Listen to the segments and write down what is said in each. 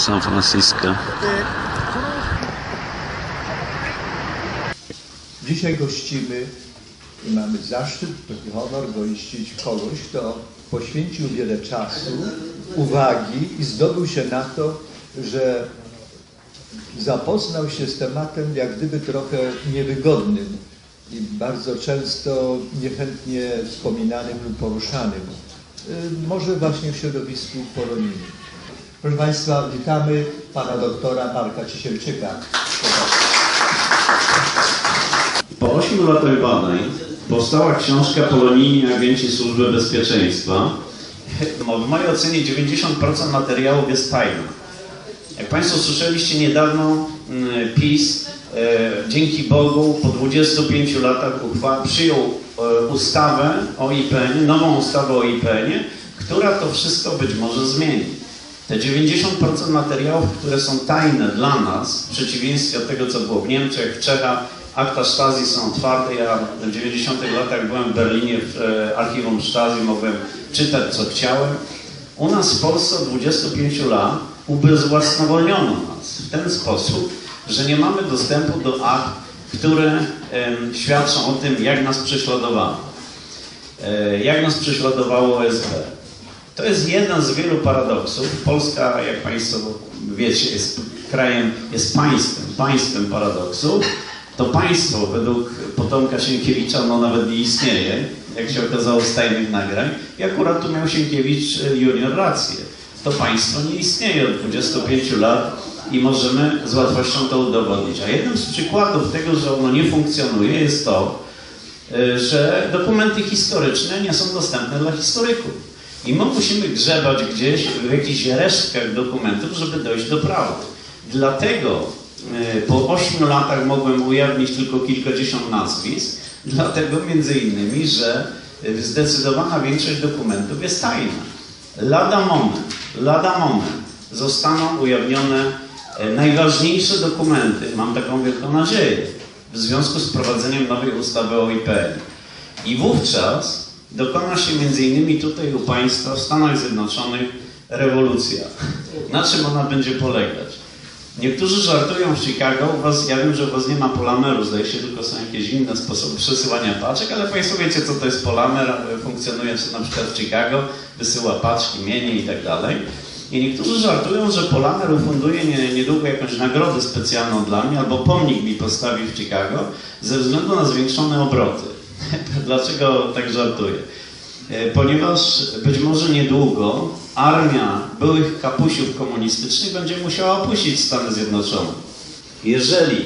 San Francisco. Dzisiaj gościmy i mamy zaszczyt i honor gościć kogoś, kto poświęcił wiele czasu, uwagi i zdobył się na to, że zapoznał się z tematem jak gdyby trochę niewygodnym i bardzo często niechętnie wspominanym lub poruszanym. Y, Może właśnie w środowisku polonijnym. Proszę Państwa, witamy Pana doktora Marka Cisielczyka. Po 8 latach badań powstała książka Polonijni Agenci Służby Bezpieczeństwa. W mojej ocenie 90% materiałów jest tajne. Jak Państwo słyszeliście niedawno, mm, PiS e, dzięki Bogu po 25 latach uchwa- przyjął e, ustawę o IPN, nową ustawę o IPN, która to wszystko być może zmieni. Te 90% materiałów, które są tajne dla nas, w przeciwieństwie do tego, co było w Niemczech, w Czechach, akta Stasi są otwarte. Ja w 90 latach byłem w Berlinie w e, archiwum Stasi, mogłem czytać, co chciałem. U nas w Polsce od 25 lat ubezwłasnowolniono nas w ten sposób, że nie mamy dostępu do akt, które em, świadczą o tym, jak nas prześladowano. E, jak nas prześladowało SB. To jest jeden z wielu paradoksów. Polska, jak Państwo wiecie, jest krajem, jest państwem, państwem paradoksów. To państwo według potomka Sienkiewicza no nawet nie istnieje, jak się okazało z tajnych nagrań. I akurat tu miał Sienkiewicz e, junior rację. To państwo nie istnieje od 25 lat i możemy z łatwością to udowodnić. A jednym z przykładów tego, że ono nie funkcjonuje jest to, e, że dokumenty historyczne nie są dostępne dla historyków. I my musimy grzebać gdzieś w jakichś resztkach dokumentów, żeby dojść do prawdy. Dlatego e, po 8 latach mogłem ujawnić tylko kilkadziesiąt nazwisk, dlatego między innymi, że zdecydowana większość dokumentów jest tajna. Lada moment, lada moment zostaną ujawnione e, najważniejsze dokumenty, mam taką wielką nadzieję, w związku z wprowadzeniem nowej ustawy o IPN. I wówczas dokona się innymi tutaj u Państwa w Stanach Zjednoczonych rewolucja. Na czym ona będzie polegać? Niektórzy żartują w Chicago, was, ja wiem, że u Was nie ma polameru, zdaje się, tylko są jakieś inne sposoby przesyłania paczek, ale Państwo wiecie, co to jest polamer, funkcjonuje na przykład w Chicago, wysyła paczki, mienie i tak dalej. I niektórzy żartują, że Polamer ufunduje nie, niedługo jakąś nagrodę specjalną dla mnie, albo pomnik mi postawi w Chicago, ze względu na zwiększone obroty. Dlaczego tak żartuję? E, Ponieważ być może niedługo armia byłych kapusiów komunistycznych będzie musiała opuścić Stany Zjednoczone. Jeżeli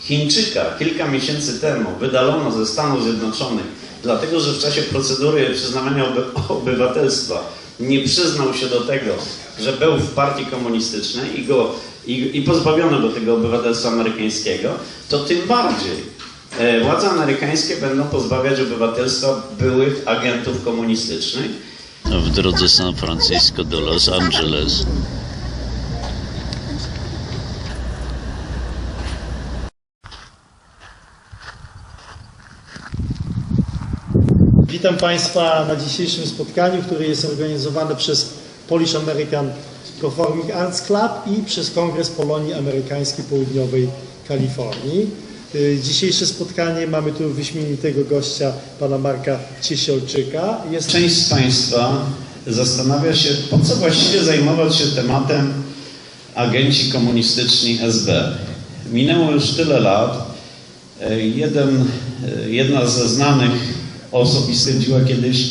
Chińczyka kilka miesięcy temu wydalono ze Stanów Zjednoczonych, dlatego że w czasie procedury przyznawania oby obywatelstwa nie przyznał się do tego, że był w partii komunistycznej i, go, i, i pozbawiono go tego obywatelstwa amerykańskiego, to tym bardziej władze amerykańskie będą pozbawiać obywatelstwa byłych agentów komunistycznych. w drodze San Francisco do Los Angeles. Witam Państwa na dzisiejszym spotkaniu, które jest organizowane przez Polish American Performing Arts Club i przez Kongres Polonii Amerykańskiej Południowej Kalifornii. Y, Dzisiejsze spotkanie mamy tu wyśmienitego gościa, pana Marka Ciesiolczyka. Jest Część z Państwa zastanawia się, po co właściwie zajmować się tematem agenci komunistyczni SB. Minęło już tyle lat. E, Jeden, e, jedna ze znanych osób stwierdziła kiedyś,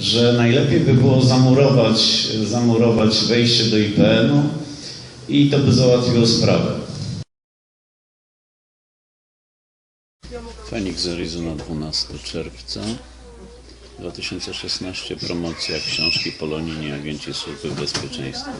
że najlepiej by było zamurować, zamurować wejście do IPN-u i to by załatwiło sprawę. Phoenix, Arizona, 12 czerwca 2016. Promocja książki Polonijni Agenci Służby Bezpieczeństwa.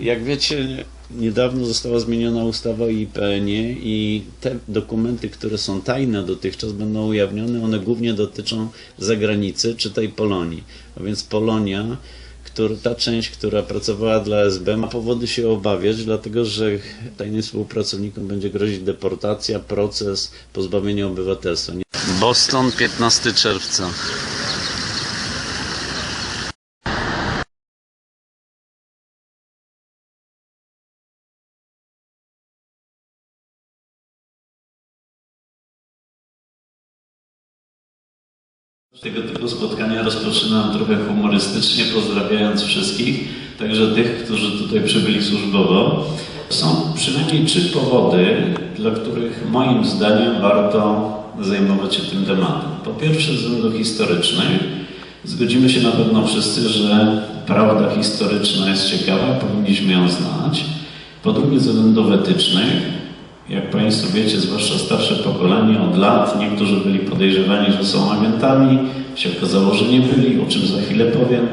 Jak wiecie, niedawno została zmieniona ustawa o IPN-ie i te dokumenty, które są tajne dotychczas będą ujawnione. One głównie dotyczą zagranicy, czy tej Polonii. A więc Polonia który, ta część, która pracowała dla SB, ma powody się obawiać, dlatego że tajnym współpracownikom będzie grozić deportacja, proces, pozbawienie obywatelstwa. Boston, 15 czerwca. Tego typu spotkania rozpoczynam trochę humorystycznie, pozdrawiając wszystkich, także tych, którzy tutaj przybyli służbowo. Są przynajmniej trzy powody, dla których moim zdaniem warto zajmować się tym tematem. Po pierwsze, ze względów historycznych. Zgodzimy się na pewno wszyscy, że prawda historyczna jest ciekawa, powinniśmy ją znać. Po drugie, ze względów etycznych. Jak Państwo wiecie, zwłaszcza starsze pokolenie, od lat niektórzy byli podejrzewani, że są agentami, się okazało, że nie byli, o czym za chwilę powiem.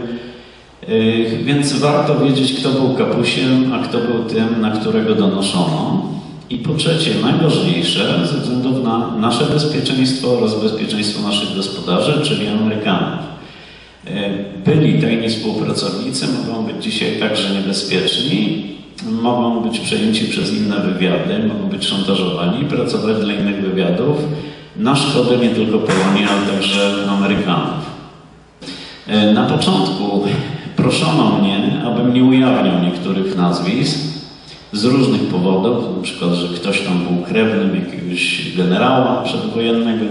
Yy, Więc warto wiedzieć, kto był kapusiem, a kto był tym, na którego donoszono. I po trzecie, najważniejsze, ze względu na nasze bezpieczeństwo oraz bezpieczeństwo naszych gospodarzy, czyli Amerykanów. Yy, Byli tajni współpracownicy, mogą być dzisiaj także niebezpieczni, mogą być przejęci przez inne wywiady, mogą być szantażowani, pracować dla innych wywiadów na szkodę nie tylko Polonii, ale także Amerykanów. E, Na początku proszono mnie, abym nie ujawniał niektórych nazwisk z różnych powodów, na przykład, że ktoś tam był krewnym jakiegoś generała przedwojennego.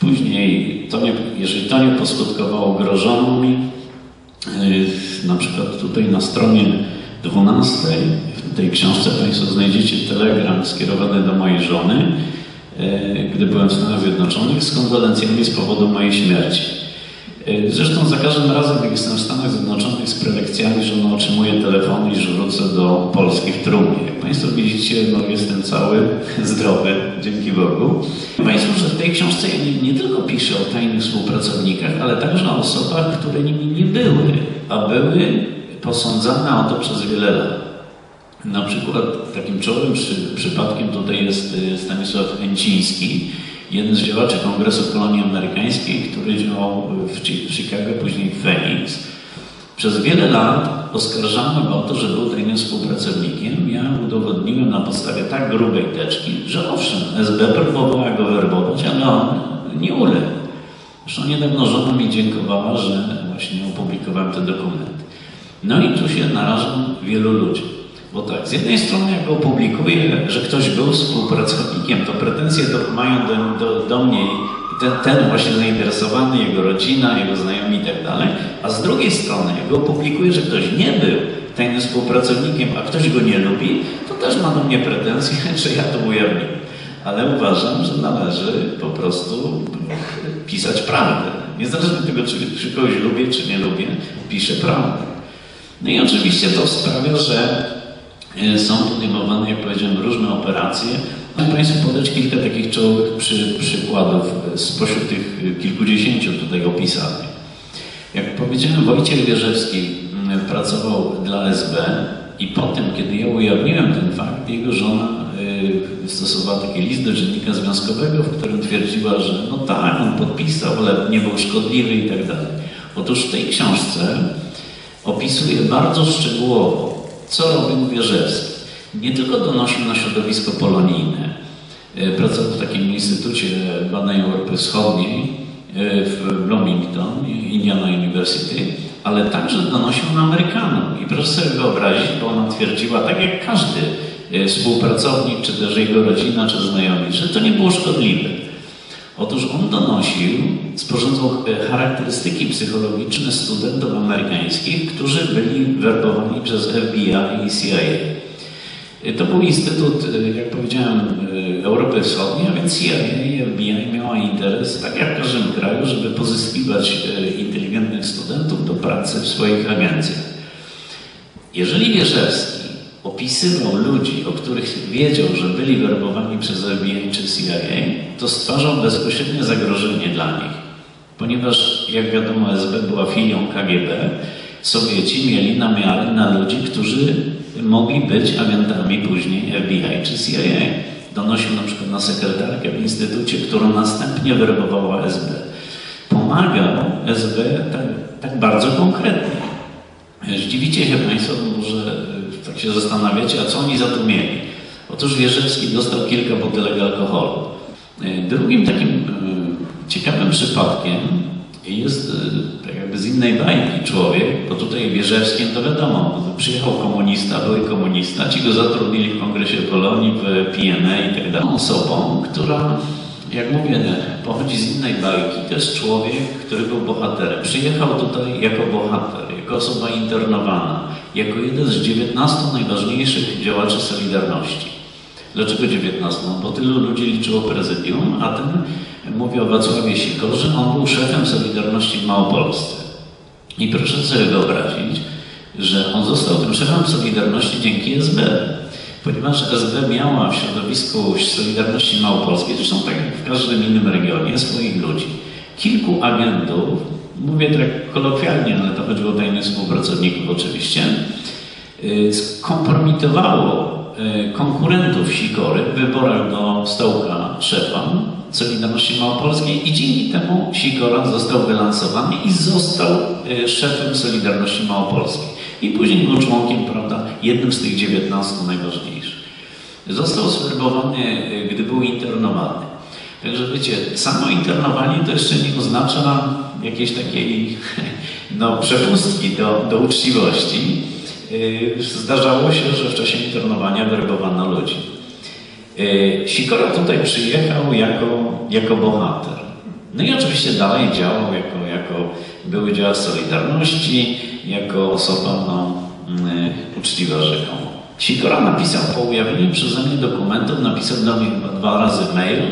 Później, to nie, jeżeli to nie poskutkowało, grożono mi, Yy, na przykład tutaj na stronie 12 w tej książce Państwo znajdziecie telegram skierowany do mojej żony, yy, gdy byłem w Stanach Zjednoczonych, z kondolencjami z powodu mojej śmierci. Yy, Zresztą za każdym razem, jak jestem w Stanach Zjednoczonych z prelekcjami, żona otrzymuje telefon i wrócę do Polski w trumnie. Jak Państwo widzicie, no jestem cały zdrowy, dzięki Bogu. Państwo, że w tej książce ja nie, nie tylko piszę o tajnych współpracownikach, ale także o osobach, które nimi nie były, a były posądzane o to przez wiele lat. Na przykład takim czołowym przy, przypadkiem tutaj jest y, Stanisław Enciński, jeden z działaczy Kongresu Kolonii Amerykańskiej, który działał w Chicago, później w Phoenix. Przez wiele lat oskarżano go o to, że był tajnym współpracownikiem. Ja udowodniłem na podstawie tak grubej teczki, że owszem, SB próbowała go werbować, ale on nie uległ. Zresztą niedawno żona mi dziękowała, że właśnie opublikowałem te dokumenty. No i tu się narażam wielu ludzi. Bo tak, z jednej strony jak opublikuję, że ktoś był współpracownikiem, to pretensje do, mają do, do, do mnie ten, ten właśnie zainteresowany, jego rodzina, jego znajomi i tak. A z drugiej strony, jak opublikuję, że ktoś nie był tajnym współpracownikiem, a ktoś go nie lubi, to też ma do mnie pretensje, że ja to ujawniłem. Ale uważam, że należy po prostu pisać prawdę. Niezależnie od tego, czy, czy kogoś lubię, czy nie lubię, piszę prawdę. No i oczywiście to sprawia, że e, są podejmowane, jak powiedziałem, różne operacje. Mogę Państwu podać kilka takich czołowych przy, przykładów e, spośród tych e, kilkudziesięciu tutaj opisanych. Jak powiedziałem, Wojciech Wierzewski pracował dla SB i potem, kiedy ja ujawniłem ten fakt, jego żona stosowała taki list do dziennika związkowego, w którym twierdziła, że no tak, on podpisał, ale nie był szkodliwy i tak dalej. Otóż w tej książce opisuje bardzo szczegółowo, co robił Wierzewski. Nie tylko donosił na środowisko polonijne. Y, Pracował w takim Instytucie Badań Europy Wschodniej y, w Bloomington, Indiana University, ale także donosił na Amerykanów. I proszę sobie wyobrazić, bo ona twierdziła, tak jak każdy y, współpracownik, czy też jego rodzina, czy znajomi, że to nie było szkodliwe. Otóż on donosił, sporządzał e, charakterystyki psychologiczne studentów amerykańskich, którzy byli werbowani przez FBI i CIA. E, To był Instytut, e, jak powiedziałem, Europy Wschodniej, a więc CIA i FBI miała interes, tak jak w każdym kraju, żeby pozyskiwać inteligentnych studentów do pracy w swoich agencjach. Jeżeli Wierzewski opisywał ludzi, o których wiedział, że byli werbowani przez FBI czy CIA, to stwarzał bezpośrednie zagrożenie dla nich. Ponieważ, jak wiadomo, SB była filią KGB, Sowieci mieli namiary na ludzi, którzy mogli być agentami później FBI czy CIA. Donosił na przykład na sekretarkę w instytucie, którą następnie werbowała SB. Pomagał SB tak, tak bardzo konkretnie. Zdziwicie się Państwo, może e, tak się zastanawiacie, a co oni za to mieli? Otóż Wierzewski dostał kilka butelek alkoholu. E, Drugim takim e, ciekawym przypadkiem jest e, tak jakby z innej bajki człowiek, bo tutaj Wierzewskim to wiadomo, przyjechał komunista, były komunista, ci go zatrudnili w Kongresie Polonii, w PNA i tak dalej. Osobą, która jak mówię, pochodzi z innej bajki. To jest człowiek, który był bohaterem. Przyjechał tutaj jako bohater, jako osoba internowana, jako jeden z 19 najważniejszych działaczy Solidarności. Dlaczego 19? No, bo tylu ludzi liczyło prezydium, a ten mówi o Wacławie Sikorze, on był szefem Solidarności w Małopolsce. I proszę sobie wyobrazić, że on został tym szefem Solidarności dzięki SB. Ponieważ SB miała w środowisku Solidarności Małopolskiej, zresztą tak jak w każdym innym regionie, swoich ludzi. Kilku agentów, mówię tak kolokwialnie, ale to chodziło o tajnych współpracowników oczywiście, y, skompromitowało y, konkurentów Sikory w wyborach do stołka szefa Solidarności Małopolskiej i dzięki temu Sikora został wylansowany i został y, szefem Solidarności Małopolskiej. I później był członkiem, prawda, jednym z tych 19 najważniejszych. Został zwerbowany, gdy był internowany. Także wiecie, samo internowanie to jeszcze nie oznacza jakiejś takiej no, przepustki do, do uczciwości. Yy, Zdarzało się, że w czasie internowania werbowano ludzi. Yy, Sikora tutaj przyjechał jako, jako bohater. No i oczywiście dalej działał jako, jako były działacz Solidarności, jako osoba no, yy, uczciwa rzekomo. Sikora napisał po ujawnieniu przeze mnie dokumentów, napisał do mnie chyba dwa razy mail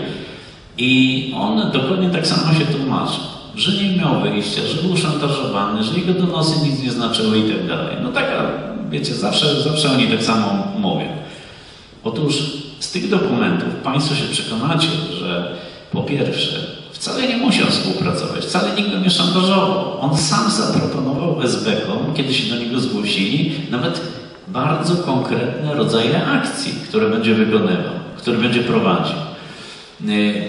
i on dokładnie tak samo się tłumaczył, że nie miał wyjścia, że był szantażowany, że jego donosy nic nie znaczyły i tak dalej. No taka, wiecie, zawsze, zawsze oni tak samo mówią. Otóż z tych dokumentów Państwo się przekonacie, że po pierwsze, wcale nie musiał współpracować, wcale nikt go nie szantażował. On sam zaproponował SB-kom, kiedy się do niego zgłosili, nawet bardzo konkretne rodzaje akcji, które będzie wykonywał, które będzie prowadził.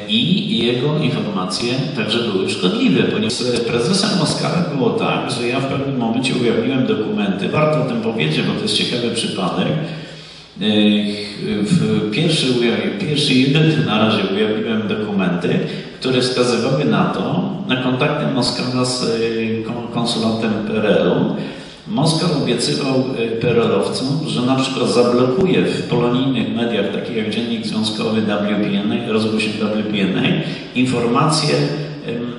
I jego informacje także były szkodliwe, ponieważ z prezesem Oskara było tak, że ja w pewnym momencie ujawniłem dokumenty. Warto o tym powiedzieć, bo to jest ciekawy przypadek. W pierwszy, pierwszy jeden na razie ujawniłem dokumenty, które wskazywały na to, na kontakty Moskala z y, kon- konsulatem PRL-u, Moskal obiecywał y, PRL-owcom, że na przykład zablokuje w polonijnych mediach, takich jak Dziennik Związkowy WPNA, rozgłośnie WPNA, informacje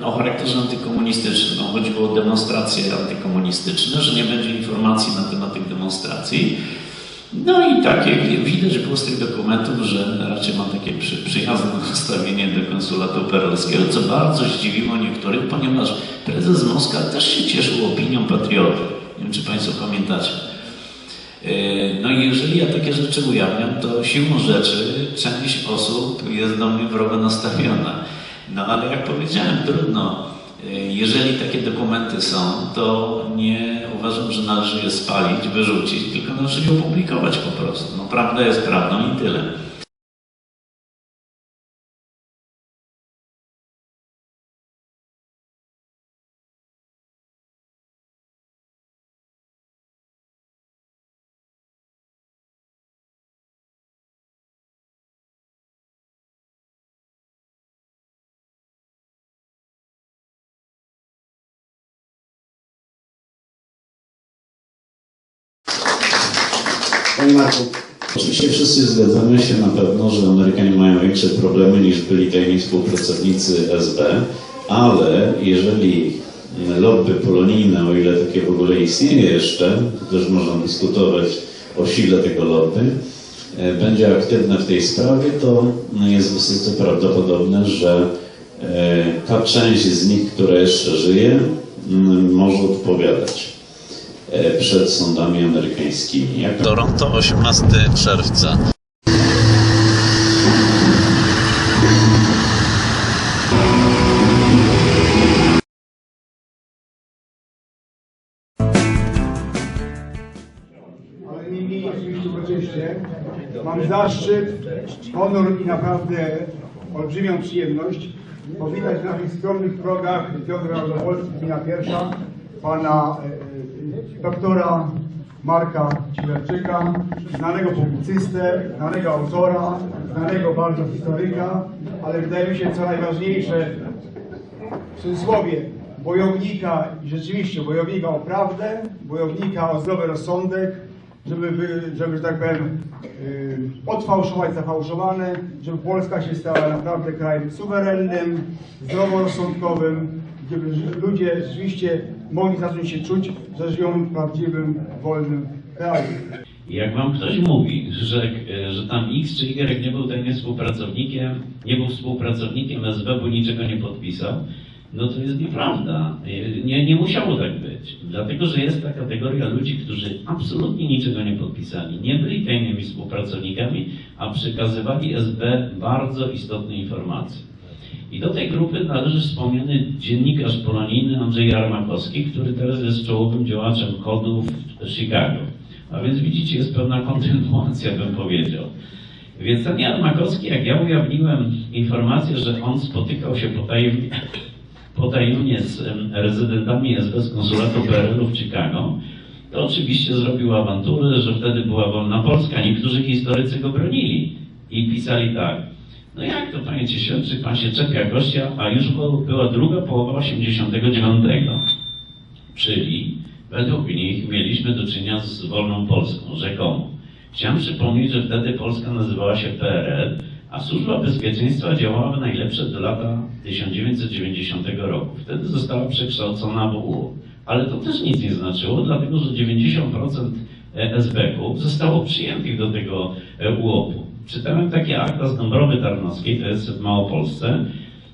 o charakterze antykomunistycznym. Chodziło o demonstracje antykomunistyczne, że nie będzie informacji na temat tych demonstracji. No i tak, jak widać było z tych dokumentów, że raczej mam takie przy, przyjazne nastawienie do konsulatu perelskiego, co bardzo zdziwiło niektórych, ponieważ prezes Moskwa też się cieszył opinią patrioty. Nie wiem, czy Państwo pamiętacie. Yy, No i jeżeli ja takie rzeczy ujawniam, to siłą rzeczy część osób jest do mnie wrogo nastawiona. No ale jak powiedziałem, trudno. Jeżeli takie dokumenty są, to nie uważam, że należy je spalić, wyrzucić, tylko należy je opublikować po prostu. No prawda jest prawdą i tyle. Panie Marku, oczywiście wszyscy zgadzamy się na pewno, że Amerykanie mają większe problemy niż byli tajni współpracownicy SB, ale jeżeli lobby polonijne, o ile takie w ogóle istnieje jeszcze, to też można dyskutować o sile tego lobby, e, będzie aktywne w tej sprawie, to jest wysoce prawdopodobne, że e, ta część z nich, która jeszcze żyje, m, może odpowiadać przed sądami amerykańskimi. Jak Toronto, 18 czerwca. mam zaszczyt, honor i naprawdę olbrzymią przyjemność powitać na tych skromnych progach Piotra Wielkopolski, gmina pierwsza, pana e, e, doktora Marka Ciwerczyka, znanego publicystę, znanego autora, znanego bardzo historyka, ale wydaje mi się co najważniejsze, w cudzysłowie, bojownika, rzeczywiście bojownika o prawdę, bojownika o zdrowy rozsądek, żeby, żeby że tak powiem, yy, odfałszować zafałszowane, żeby Polska się stała naprawdę krajem suwerennym, zdroworozsądkowym, gdzie ludzie rzeczywiście mogli zacząć się czuć, że żyją w prawdziwym, wolnym kraju. Jak wam ktoś mówi, że, że tam X czy Y nie był tajnym współpracownikiem, nie był współpracownikiem SB, bo niczego nie podpisał, no to jest nieprawda. Nie, nie musiało tak być. Dlatego, że jest ta kategoria ludzi, którzy absolutnie niczego nie podpisali, nie byli tajnymi współpracownikami, a przekazywali SB bardzo istotne informacje. I do tej grupy należy wspomniany dziennikarz polonijny Andrzej Armakowski, który teraz jest czołowym działaczem kodów w Chicago. A więc widzicie, jest pewna kontynuacja, bym powiedział. Więc ten Jan Makowski, jak ja ujawniłem informację, że on spotykał się potajemnie, potajemnie z rezydentami SB z konsulatu PRL-u w Chicago, to oczywiście zrobił awanturę, że wtedy była wolna Polska. Niektórzy historycy go bronili i pisali tak. No jak to, panie Cieślewczyk, pan się czepia gościa, a już była druga połowa 89. Czyli według nich mieliśmy do czynienia z wolną Polską, rzekomo. Chciałem przypomnieć, że wtedy Polska nazywała się PRL, a Służba Bezpieczeństwa działała najlepsze do lata 1990 roku. Wtedy została przekształcona w UO. Ale to też nic nie znaczyło, dlatego że 90% SB-ków zostało przyjętych do tego e, UOP-u. Czytałem takie akta z Dąbrowy Tarnowskiej, to jest w Małopolsce,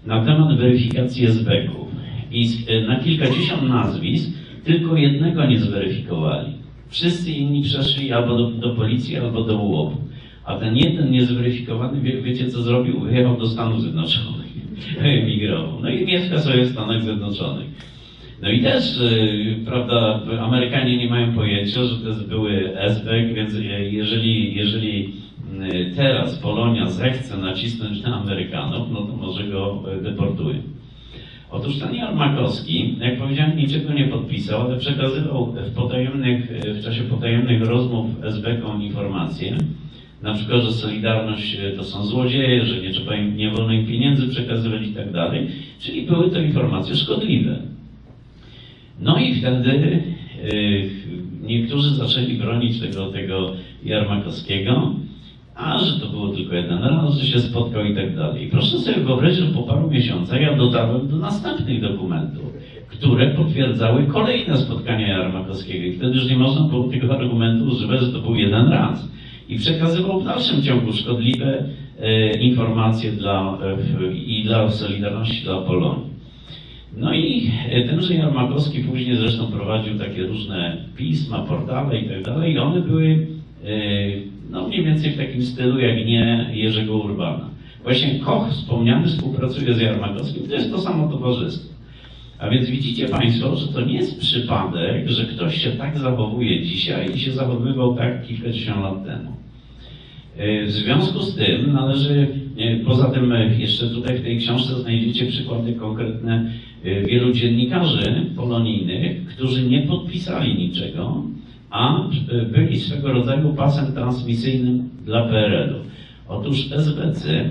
na temat weryfikacji SB-ków. I e, na kilkadziesiąt nazwisk tylko jednego nie zweryfikowali. Wszyscy inni przeszli albo do, do policji, albo do UOP-u. A ten jeden niezweryfikowany, wie, wiecie co zrobił? Wyjechał do Stanów Zjednoczonych. Emigrował. No i mieszka sobie w Stanach Zjednoczonych. No i też, y, prawda, Amerykanie nie mają pojęcia, że to jest były SB, więc je- jeżeli, jeżeli y, teraz Polonia zechce nacisnąć na Amerykanów, no to może go y, deportuje. Otóż Jan Makowski, jak powiedziałem, niczego nie podpisał, ale przekazywał w, potajemnych, w czasie potajemnych rozmów SB-kom informacje, na przykład, że Solidarność to są złodzieje, że nie trzeba im, nie wolno im pieniędzy przekazywać i tak dalej, czyli były to informacje szkodliwe. No i wtedy y, niektórzy zaczęli bronić tego, tego Jarmakowskiego, a że to było tylko jeden raz, że się spotkał i tak dalej. Proszę sobie wyobrazić, że po paru miesiącach ja dotarłem do następnych dokumentów, które potwierdzały kolejne spotkania Jarmakowskiego. I wtedy już nie można było tego argumentu używać, że to był jeden raz. I przekazywał w dalszym ciągu szkodliwe e, informacje dla, e, i dla Solidarności, dla Polonii. No i e, tenże Jarmakowski później zresztą prowadził takie różne pisma, portale i tak dalej i one były e, no mniej więcej w takim stylu jak nie Jerzego Urbana. Właśnie Koch wspomniany współpracuje z Jarmakowskim, to jest to samo towarzystwo. A więc widzicie Państwo, że to nie jest przypadek, że ktoś się tak zachowuje dzisiaj i się zachowywał tak kilkadziesiąt lat temu. E, W związku z tym należy, e, poza tym e, jeszcze tutaj w tej książce znajdziecie przykłady konkretne wielu dziennikarzy polonijnych, którzy nie podpisali niczego, a byli swego rodzaju pasem transmisyjnym dla PRL-u. Otóż SBC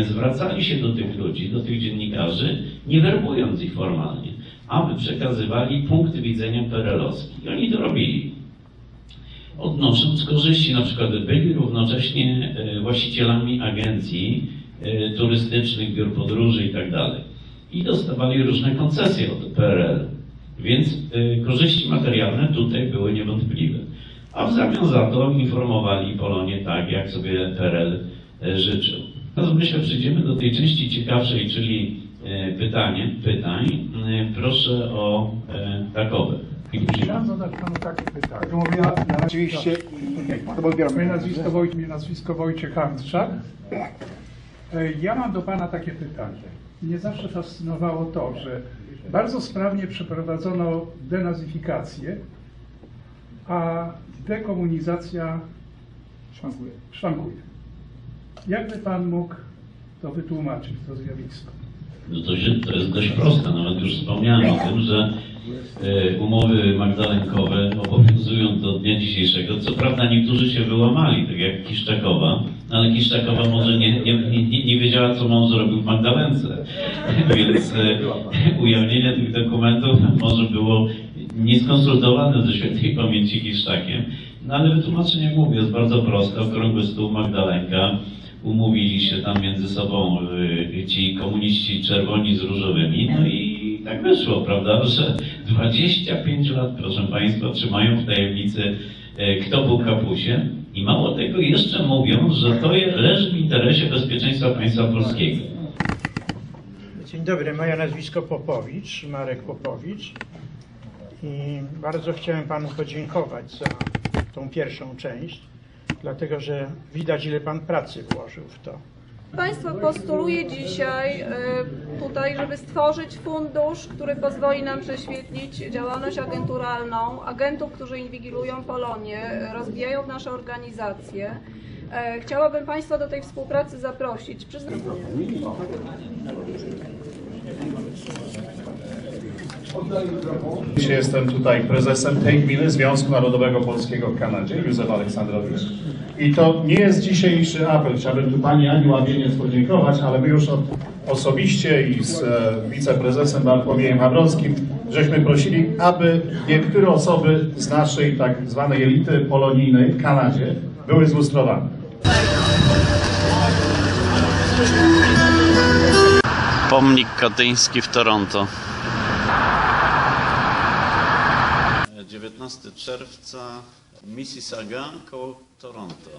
zwracali się do tych ludzi, do tych dziennikarzy, nie werbując ich formalnie, aby przekazywali punkty widzenia PRL-owskich. I oni to robili odnosząc korzyści, na przykład byli równocześnie e, właścicielami agencji e, turystycznych, biur podróży i tak. I dostawali różne koncesje od PRL. Więc e, korzyści materialne tutaj były niewątpliwe. A w zamian za to informowali Polonię tak, jak sobie PRL życzył. Teraz myślę, przejdziemy do tej części ciekawszej, czyli pytanie, pytań. Proszę o takowe. Chciałem zadać panu takie pytanie. Mówię, na oczywiście to odbieram. Moje nazwisko, Wojt, moje nazwisko Wojciech Handrzak. E, Ja mam do pana takie pytanie. Mnie zawsze fascynowało to, że bardzo sprawnie przeprowadzono denazyfikację, a dekomunizacja Szwankuje. szwankuje. Jakby pan mógł to wytłumaczyć, to zjawisko? No to, się, to jest dość proste, nawet już wspomniałem o tym, że e, umowy magdalenkowe obowiązują do dnia dzisiejszego. Co prawda niektórzy się wyłamali, tak jak Kiszczakowa, ale Kiszczakowa może nie, nie, nie, nie wiedziała, co mąż zrobił w Magdalence. Więc e, ujawnienie tych dokumentów może było nieskonsultowane ze świętej pamięci Kiszczakiem. No ale wytłumaczenie, mówię, jest bardzo proste. Okrągły stół Magdalenka. Umówili się tam między sobą ci komuniści czerwoni z różowymi. No i tak wyszło, prawda, że 25 lat, proszę Państwa, trzymają w tajemnicy, y, kto był kapusie. I mało tego, jeszcze mówią, że to leży w interesie bezpieczeństwa państwa polskiego. Dzień dobry, moje nazwisko Popowicz, Marek Popowicz. I bardzo chciałem Panu podziękować za tą pierwszą część, dlatego że widać, ile Pan pracy włożył w to. Państwo postuluje dzisiaj e, tutaj, żeby stworzyć fundusz, który pozwoli nam prześwietlić działalność agenturalną agentów, którzy inwigilują Polonię, rozwijają nasze organizacje. E, Chciałabym Państwa do tej współpracy zaprosić. Przyznam- Dzisiaj Jestem tutaj prezesem tej gminy Związku Narodowego Polskiego w Kanadzie, Józef Aleksandrowicz. I to nie jest dzisiejszy apel. Chciałbym tu Pani Aniu Ławieniec podziękować, ale my już od, osobiście i z e, wiceprezesem Bartłomiejem Habrowskim żeśmy prosili, aby niektóre osoby z naszej tak zwanej elity polonijnej w Kanadzie były zlustrowane. Pomnik katyński w Toronto. 19 czerwca Mississauga koło Toronto.